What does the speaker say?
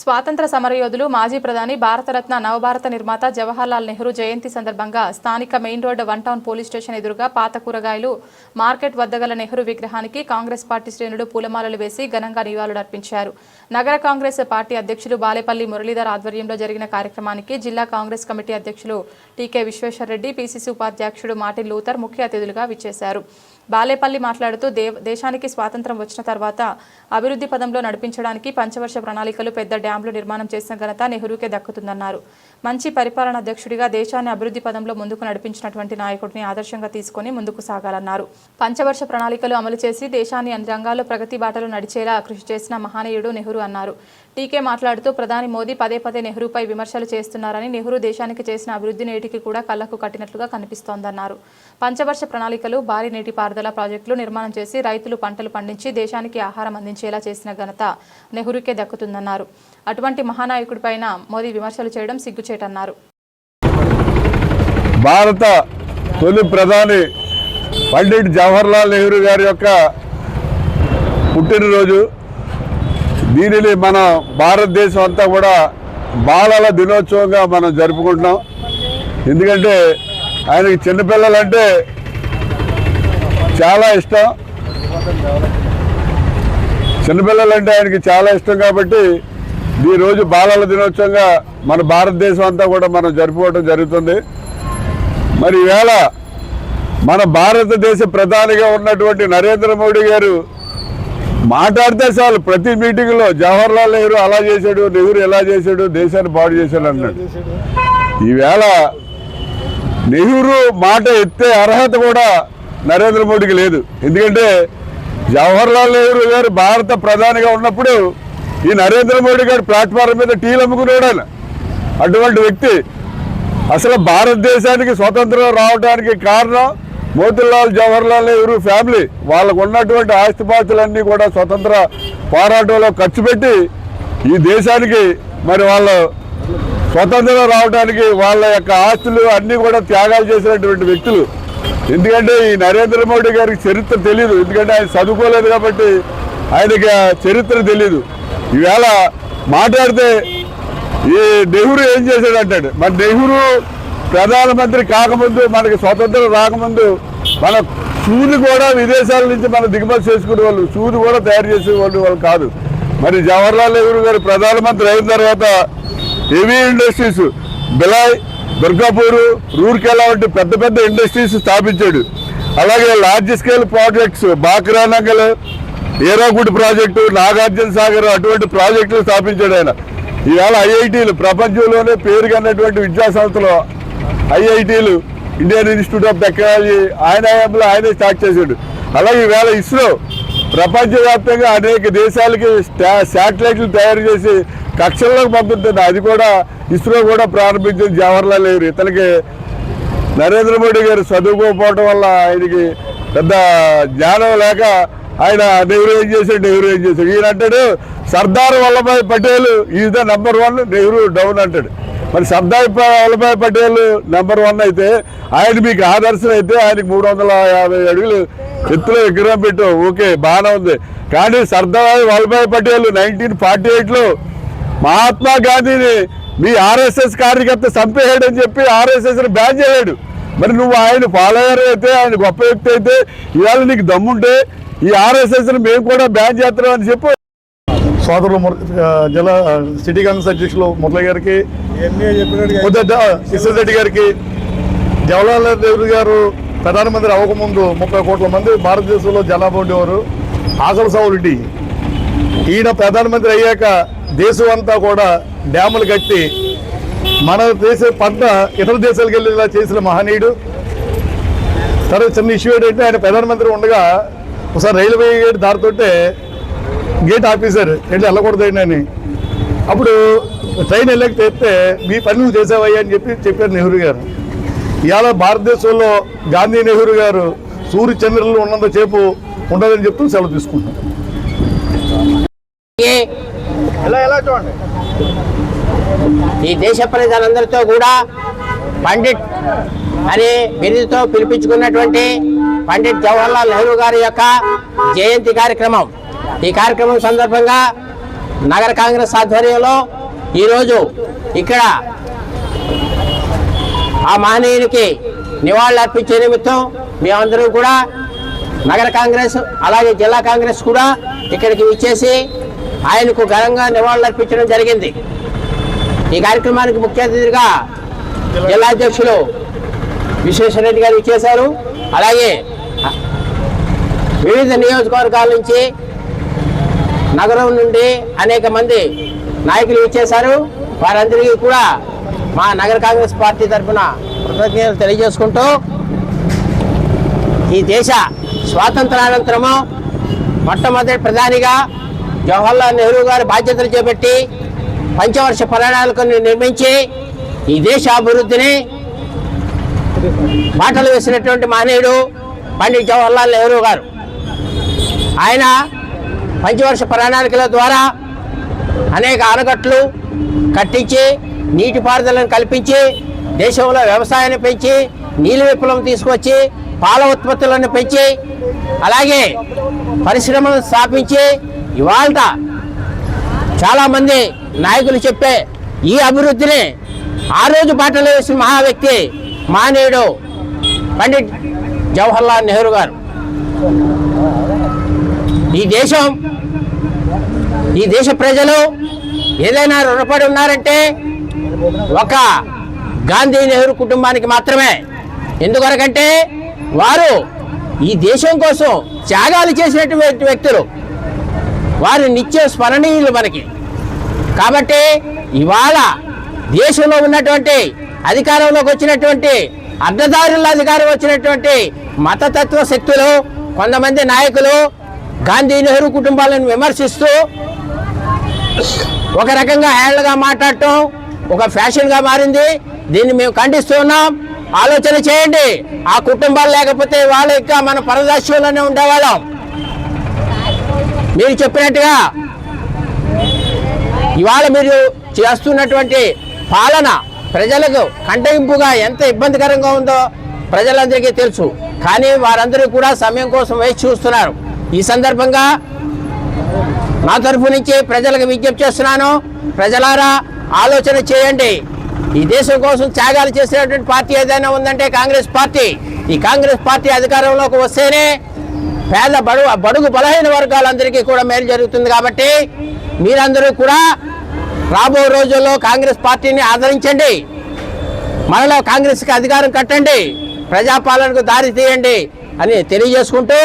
స్వాతంత్ర సమరయోధులు మాజీ ప్రధాని భారతరత్న నవభారత నిర్మాత జవహర్లాల్ నెహ్రూ జయంతి సందర్భంగా స్థానిక main road one town police station ఎదురుగా పాత కూరగాయలు మార్కెట్ వద్ద గల నెహ్రూ విగ్రహానికి కాంగ్రెస్ పార్టీ శ్రేణులు పూలమాలలు వేసి ఘనంగా నివాళులర్పించారు. నగర కాంగ్రెస్ పార్టీ అధ్యక్షులు బాలేపల్లి మురళీధర్ ఆధ్వర్యంలో జరిగిన కార్యక్రమానికి జిల్లా కాంగ్రెస్ కమిటీ అధ్యక్షులు టీకే విశ్వేశ్వరరెడ్డి పీసీసీ ఉపాధ్యక్షుడు మార్టిన్ లూథర్ ముఖ్య అతిథులుగా విచ్చేశారు. బాలేపల్లి మాట్లాడుతూ దే దేశానికి స్వాతంత్రం వచ్చిన తర్వాత అభివృద్ధి పదంలో నడిపించడానికి పంచవర్ష ప్రణాళికలు పెద్ద డ్యాంలు నిర్మాణం చేసిన ఘనత నెహ్రూకే దక్కుతుందన్నారు. మంచి పరిపాలన అధ్యక్షుడిగా దేశాన్ని అభివృద్ధి పదంలో ముందుకు నడిపించినటువంటి నాయకుడిని ఆదర్శంగా తీసుకొని ముందుకు సాగాలన్నారు. పంచవర్ష ప్రణాళికలు అమలు చేసి దేశాన్ని అన్ని రంగాల్లో ప్రగతి బాటలు నడిచేలా కృషి చేసిన మహానీయుడు నెహ్రూ అన్నారు. టీకే మాట్లాడుతూ ప్రధాని మోదీ పదే పదే నెహ్రూపై విమర్శలు చేస్తున్నారని నెహ్రూ దేశానికి చేసిన అభివృద్ధి నేటికి కూడా కళ్ళకు కట్టినట్లుగా కనిపిస్తోందన్నారు. పంచవర్ష ప్రణాళికలు భారీ నీటిపారుదల ప్రాజెక్టులు నిర్మాణం చేసి రైతులు పంటలు పండించి దేశానికి ఆహారం అందించేలా చేసిన ఘనత నెహ్రూకే దక్కుతుందన్నారు. అటువంటి మహానాయకుడిపైన మోదీ విమర్శలు చేయడం సిగ్గుచేటన్నారు. భారత తొలి ప్రధాని పండిట్ జవహర్లాల్ నెహ్రూ గారి యొక్క పుట్టినరోజు దీనిని మన భారతదేశం అంతా కూడా బాలల దినోత్సవంగా మనం జరుపుకుంటున్నాం. ఎందుకంటే ఆయనకి చిన్నపిల్లలంటే చాలా ఇష్టం. చిన్నపిల్లలంటే ఆయనకి చాలా ఇష్టం కాబట్టి ఈ రోజు బాలల దినోత్సవంగా మన భారతదేశం అంతా కూడా మనం జరుపుకోవడం జరుగుతుంది. మరి ఈవేళ మన భారతదేశ ప్రధానిగా ఉన్నటువంటి నరేంద్ర మోడీ గారు మాట్లాడితే చాలు ప్రతి మీటింగ్లో జవహర్లాల్ నెహ్రూ అలా చేశాడు నెహ్రూ ఎలా చేశాడు దేశాన్ని పాడు చేశాడు అన్నాడు. ఈవేళ నెహ్రూ మాట ఎత్తే అర్హత కూడా నరేంద్ర మోడీకి లేదు. ఎందుకంటే జవహర్లాల్ నెహ్రూ గారు భారత ప్రధానిగా ఉన్నప్పుడు ఈ నరేంద్ర మోడీ గారు ప్లాట్ఫారం మీద టీలు అమ్ముకునేవాడు ఆయన. అటువంటి వ్యక్తి అసలు భారతదేశానికి స్వతంత్రం రావడానికి కారణం మోతీలాల్ జవహర్లాల్ నెహ్రూ ఫ్యామిలీ. వాళ్ళకు ఉన్నటువంటి ఆస్తిపాస్తులన్నీ కూడా స్వతంత్ర పోరాటంలో ఖర్చు పెట్టి ఈ దేశానికి మరి వాళ్ళు స్వతంత్రం రావడానికి వాళ్ళ యొక్క ఆస్తులు అన్నీ కూడా త్యాగాలు చేసినటువంటి వ్యక్తులు. ఎందుకంటే ఈ నరేంద్ర మోడీ గారికి చరిత్ర తెలియదు ఎందుకంటే ఆయన చదువుకోలేదు కాబట్టి ఆయనకి చరిత్ర తెలియదు ఈవేళ మాట్లాడితే ఈ నెహ్రూ ఏం చేశాడు అంటాడు మరి నెహ్రూ ప్రధానమంత్రి కాకముందు మనకి స్వతంత్రం రాకముందు మన సూది కూడా విదేశాల నుంచి మనం దిగుమతి చేసుకునే వాళ్ళు సూది కూడా తయారు చేసే వాళ్ళు వాళ్ళు కాదు. మరి జవహర్లాల్ నెహ్రూ గారు ప్రధానమంత్రి అయిన తర్వాత హెవీ ఇండస్ట్రీస్ బిలాయ్ దుర్గాపూరు రూర్కెలా వంటి పెద్ద పెద్ద ఇండస్ట్రీస్ స్థాపించాడు. అలాగే లార్జ్ స్కేల్ ప్రాజెక్ట్స్ బాక్రానగల్ ఏరాగుడ్ ప్రాజెక్టు నాగార్జున సాగర్ అటువంటి ప్రాజెక్టులు స్థాపించాడు ఆయన. ఈవేళ ఐఐటీలు ప్రపంచంలోనే పేరుగన్నటువంటి విద్యా సంస్థలు ఐఐటీలు ఇండియన్ ఇన్స్టిట్యూట్ ఆఫ్ టెక్నాలజీ ఆయన హయాంలో ఆయనే స్టార్ట్ చేశాడు. అలాగే ఈవేళ ఇస్రో ప్రపంచవ్యాప్తంగా అనేక దేశాలకి శాటిలైట్లు తయారు చేసి కక్షల్లోకి పంపుతుంది అది కూడా ఇస్రో కూడా ప్రారంభించింది జవహర్లాల్ నెహ్రూ. ఇతనికి నరేంద్ర మోడీ గారు చదువుకోకపోవడం వల్ల ఆయనకి పెద్ద జ్ఞానం లేక ఆయన నెహ్రూ ఏం చేశాడు నెహ్రూ ఏం చేశాడు. ఈయన అంటాడు Sardar Vallabhbhai Patel is the number one Nehru down అంటాడు. మరి సర్దార్ వల్లభాయ్ పటేల్ నెంబర్ వన్ అయితే ఆయన మీకు ఆదర్శం అయితే ఆయనకి మూడు వందల యాభై అడుగులు ఎత్తులో విగ్రహం పెట్టాం. ఓకే బాగానే ఉంది. కానీ సర్దార్ వల్లభాయ్ పటేల్ నైన్టీన్ ఫార్టీ ఎయిట్లో మహాత్మా గాంధీని మీ ఆర్ఎస్ఎస్ కార్యకర్త చంపేయాడని చెప్పి ఆర్ఎస్ఎస్ని బ్యాన్ చేయాడు. మరి నువ్వు ఆయన ఫాలోయర్ అయితే ఆయన గొప్ప వ్యక్తి అయితే ఇవాళ నీకు దమ్ముంటే ఈ ఆర్ఎస్ఎస్ని మేము కూడా బ్యాన్ చేస్తున్నాం అని చెప్పు. సోదరులు జిల్లా సిటీ కాంగ్రెస్ అధ్యక్షులు మురళి గారికి కిషన్ రెడ్డి గారికి జవహర్లాల్ నెహ్రూ గారు ప్రధానమంత్రి అవ్వకముందు ముప్పై కోట్ల మంది భారతదేశంలో జనాభా ఉండేవారు. ఆకలి రెడ్డి ఈయన ప్రధానమంత్రి అయ్యాక దేశం అంతా కూడా డ్యాములు కట్టి మన దేశ పంట ఇతర దేశాలకు వెళ్ళేలా చేసిన మహనీయుడు. తర్వాత చిన్న ఇష్యూ ఏంటంటే ఆయన ప్రధానమంత్రి ఉండగా ఒకసారి రైల్వే గేట్ దారితోటే గేట్ ఆఫీసర్ ఎట్లా వెళ్ళకూడదండి అని. అప్పుడు ట్రైన్ వెళ్ళక తెస్తే మీ పని నువ్వు చేసావయ్యా అని చెప్పి చెప్పారు నెహ్రూ గారు. ఇవాళ భారతదేశంలో గాంధీ నెహ్రూ గారు సూర్య చంద్రులు ఉన్నంత సేపు ఉండదని చెప్తూ సెలవు తీసుకుంటాం ఈ దేశ ప్రజలందరితో కూడా పండిట్ అనే బిరుదుతో పిలిపించుకున్నటువంటి పండిట్ జవహర్లాల్ నెహ్రూ గారి యొక్క జయంతి కార్యక్రమం. ఈ కార్యక్రమం సందర్భంగా నగర కాంగ్రెస్ ఆధ్వర్యంలో ఈరోజు ఇక్కడ ఆ మహనీయునికి నివాళులు అర్పించే నిమిత్తం మేమందరం కూడా నగర కాంగ్రెస్ అలాగే జిల్లా కాంగ్రెస్ కూడా ఇక్కడికి విచ్చేసి ఆయనకు ఘనంగా నివాళులర్పించడం జరిగింది. ఈ కార్యక్రమానికి ముఖ్య అతిథిగా జిల్లా అధ్యక్షులు విశ్వేశ్వరరెడ్డి గారు ఇచ్చేశారు అలాగే వివిధ నియోజకవర్గాల నుంచి నగరం నుండి అనేక మంది నాయకులు ఇచ్చేశారు వారందరికీ కూడా మా నగర కాంగ్రెస్ పార్టీ తరఫున కృతజ్ఞతలు తెలియజేసుకుంటూ ఈ దేశ స్వాతంత్రానంతరము మొట్టమొదటి ప్రధానిగా జవహర్లాల్ నెహ్రూ గారు బాధ్యతలు చేపట్టి పంచవర్ష ప్రణాళికను నిర్మించి ఈ దేశ అభివృద్ధిని మాటలు వేసినటువంటి మహనీయుడు పండిట్ జవహర్లాల్ నెహ్రూ గారు. ఆయన పంచవర్ష ప్రణాళికల ద్వారా అనేక ఆనకట్లు కట్టించి నీటిపారుదలను కల్పించి దేశంలో వ్యవసాయాన్ని పెంచి నీళ్ళ విప్లవం తీసుకొచ్చి పాల ఉత్పత్తులను పెంచి అలాగే పరిశ్రమలను స్థాపించి ఇవాళ చాలామంది నాయకులు చెప్పే ఈ అభివృద్ధిని ఆ రోజు బాటలో వేసిన మహా వ్యక్తి మానేయుడు పండిట్ జవహర్లాల్ నెహ్రూ గారు. ఈ దేశం ఈ దేశ ప్రజలు ఏదైనా రుణపడి ఉన్నారంటే ఒక గాంధీ నెహ్రూ కుటుంబానికి మాత్రమే. ఎందుకనకంటే వారు ఈ దేశం కోసం త్యాగాలు చేసినటువంటి వ్యక్తులు. వారు నిత్య స్మరణీయులు మనకి. కాబట్టి ఇవాళ దేశంలో ఉన్నటువంటి అధికారంలోకి వచ్చినటువంటి అర్ధదారుల అధికారం వచ్చినటువంటి మతతత్వ శక్తులు కొంతమంది నాయకులు గాంధీ నెహ్రూ కుటుంబాలను విమర్శిస్తూ ఒక రకంగా హ్యాండ్గా మాట్లాడటం ఒక ఫ్యాషన్గా మారింది. దీన్ని మేము ఖండిస్తూ ఉన్నాం. ఆలోచన చేయండి. ఆ కుటుంబాలు లేకపోతే వాళ్ళు ఇంకా మన పరదాస్యంలోనే ఉండేవాళ్ళం. మీరు చెప్పినట్టుగా ఇవాళ మీరు చేస్తున్నటువంటి పాలన ప్రజలకు కంటయింపుగా ఎంత ఇబ్బందికరంగా ఉందో ప్రజలందరికీ తెలుసు. కానీ వారందరూ కూడా సమయం కోసం వేచి చూస్తున్నారు. ఈ సందర్భంగా నా తరఫు నుంచి ప్రజలకు విజ్ఞప్తి చేస్తున్నాను. ప్రజలారా ఆలోచన చేయండి. ఈ దేశం కోసం త్యాగాలు చేసినటువంటి పార్టీ ఏదైనా ఉందంటే కాంగ్రెస్ పార్టీ. ఈ కాంగ్రెస్ పార్టీ అధికారంలోకి వస్తేనే పేద బడుగు బడుగు బలహీన వర్గాలందరికీ కూడా మేలు జరుగుతుంది కాబట్టి మీరందరూ కూడా రాబో రోజుల్లో కాంగ్రెస్ పార్టీని ఆదరించండి. మనలో కాంగ్రెస్కి అధికారం కట్టండి. ప్రజాపాలనకు దారి తీయండి అని తెలియజేసుకుంటూ